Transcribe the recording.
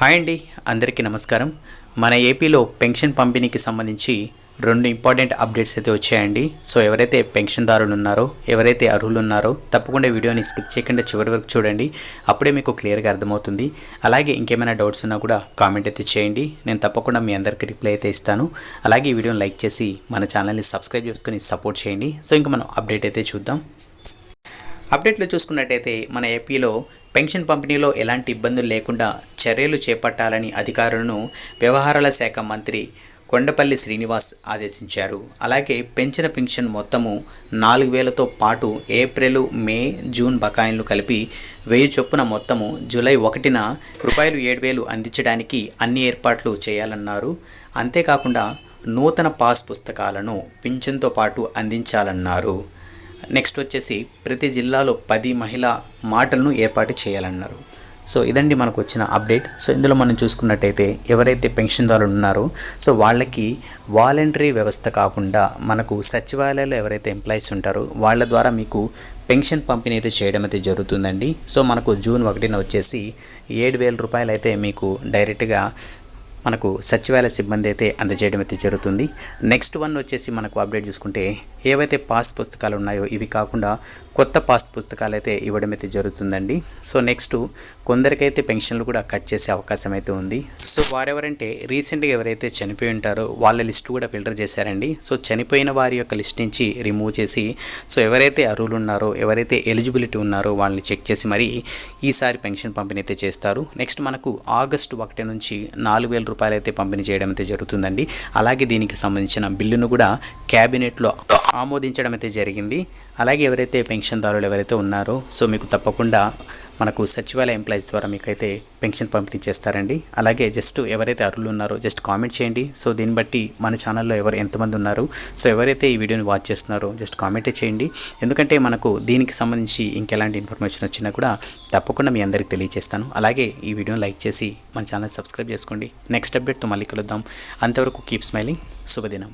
Hi అండి అందరికీ నమస్కారం. మన ఏపీలో పెన్షన్ పంపిణీకి సంబంధించి రెండు ఇంపార్టెంట్ అప్డేట్స్ అయితే వచ్చాయండి. సో ఎవరైతే పెన్షన్దారులు ఉన్నారో ఎవరైతే అర్హులు ఉన్నారో తప్పకుండా వీడియోని స్కిప్ చేయకుండా చివరి వరకు చూడండి. అప్పుడే మీకు క్లియర్గా అర్థమవుతుంది. అలాగే ఇంకేమైనా డౌట్స్ ఉన్నా కూడా కామెంట్ అయితే చేయండి. నేను తప్పకుండా మీ అందరికీ రిప్లై అయితే ఇస్తాను. అలాగే ఈ వీడియోని లైక్ చేసి మన ఛానల్ని సబ్స్క్రైబ్ చేసుకొని సపోర్ట్ చేయండి. సో ఇంకా మనం అప్డేట్ అయితే చూద్దాం. అప్డేట్లో చూసుకున్నట్టయితే మన ఏపీలో పెన్షన్ పంపిణీలో ఎలాంటి ఇబ్బందులు లేకుండా చర్యలు చేపట్టాలని అధికారులను వ్యవహారాల శాఖ మంత్రి కొండపల్లి శ్రీనివాస్ ఆదేశించారు. అలాగే పెంచిన పెన్షన్ మొత్తము నాలుగు వేలతో పాటు ఏప్రిల్ మే జూన్ బకాయిలు కలిపి వెయ్యి చొప్పున మొత్తము జూలై ఒకటిన రూపాయలు ఏడు వేలు అందించడానికి అన్ని ఏర్పాట్లు చేయాలన్నారు. అంతేకాకుండా నూతన పాస్ పుస్తకాలను పింఛన్తో పాటు అందించాలన్నారు. నెక్స్ట్ వచ్చేసి ప్రతి జిల్లాలో పది మహిళా మాటలను ఏర్పాటు చేయాలన్నారు. సో ఇదండి మనకు వచ్చిన అప్డేట్. సో ఇందులో మనం చూసుకున్నట్టయితే ఎవరైతే పెన్షన్దారులు ఉన్నారో సో వాళ్ళకి వాలంటరీ వ్యవస్థ కాకుండా మనకు సచివాలయాలు ఎవరైతే ఎంప్లాయీస్ ఉంటారో వాళ్ళ ద్వారా మీకు పెన్షన్ పంపిణీ అయితే చేయడం అయితే జరుగుతుందండి. సో మనకు జూన్ ఒకటిన వచ్చేసి ఏడు వేల రూపాయలు అయితే మీకు డైరెక్ట్గా మనకు సచివాలయ సిబ్బంది అయితే అందజేయడం అయితే జరుగుతుంది. నెక్స్ట్ వన్ వచ్చేసి మనకు అప్డేట్ చూసుకుంటే ఏవైతే పాస్ పుస్తకాలు ఉన్నాయో ఇవి కాకుండా కొత్త పాస్ పుస్తకాలు అయితే ఇవ్వడం అయితే జరుగుతుందండి. సో నెక్స్ట్ కొందరికైతే పెన్షన్లు కూడా కట్ చేసే అవకాశం అయితే ఉంది. సో వారెవరంటే రీసెంట్గా ఎవరైతే చనిపోయి ఉంటారో వాళ్ళ లిస్ట్ కూడా ఫిల్టర్ చేశారండి. సో చనిపోయిన వారి యొక్క లిస్ట్ నుంచి రిమూవ్ చేసి సో ఎవరైతే అర్హులు ఉన్నారో ఎవరైతే ఎలిజిబిలిటీ ఉన్నారో వాళ్ళని చెక్ చేసి మరి ఈసారి పెన్షన్ పంపిణీ అయితే చేస్తారు. నెక్స్ట్ మనకు ఆగస్టు ఒకటి నుంచి నాలుగు వేల రూపాయలు అయితే పంపిణీ చేయడం అయితే జరుగుతుందండి. అలాగే దీనికి సంబంధించిన బిల్లును కూడా క్యాబినెట్లో ఆమోదించడం అయితే జరిగింది. అలాగే ఎవరైతే పెన్షన్దారులు ఎవరైతే ఉన్నారో సో మీకు తప్పకుండా మనకు సచివాలయ ఎంప్లాయీస్ ద్వారా మీకైతే పెన్షన్ పంపిణీ చేస్తారండి. అలాగే జస్ట్ ఎవరైతే అర్హులు ఉన్నారో జస్ట్ కామెంట్ చేయండి. సో దీన్ని బట్టి మన ఛానల్లో ఎవరు ఎంతమంది ఉన్నారు? సో ఎవరైతే ఈ వీడియోని వాచ్ చేస్తున్నారో జస్ట్ కామెంటే చేయండి. ఎందుకంటే మనకు దీనికి సంబంధించి ఇంకెలాంటి ఇన్ఫర్మేషన్ వచ్చినా కూడా తప్పకుండా మీ అందరికి తెలియజేస్తాను అలాగే ఈ వీడియోని లైక్ చేసి మన ఛానల్ సబ్స్క్రైబ్ చేసుకోండి. నెక్స్ట్ అప్డేట్తో మళ్ళీ కలుద్దాం. అంతవరకు కీప్ స్మైలింగ్ శుభదినం.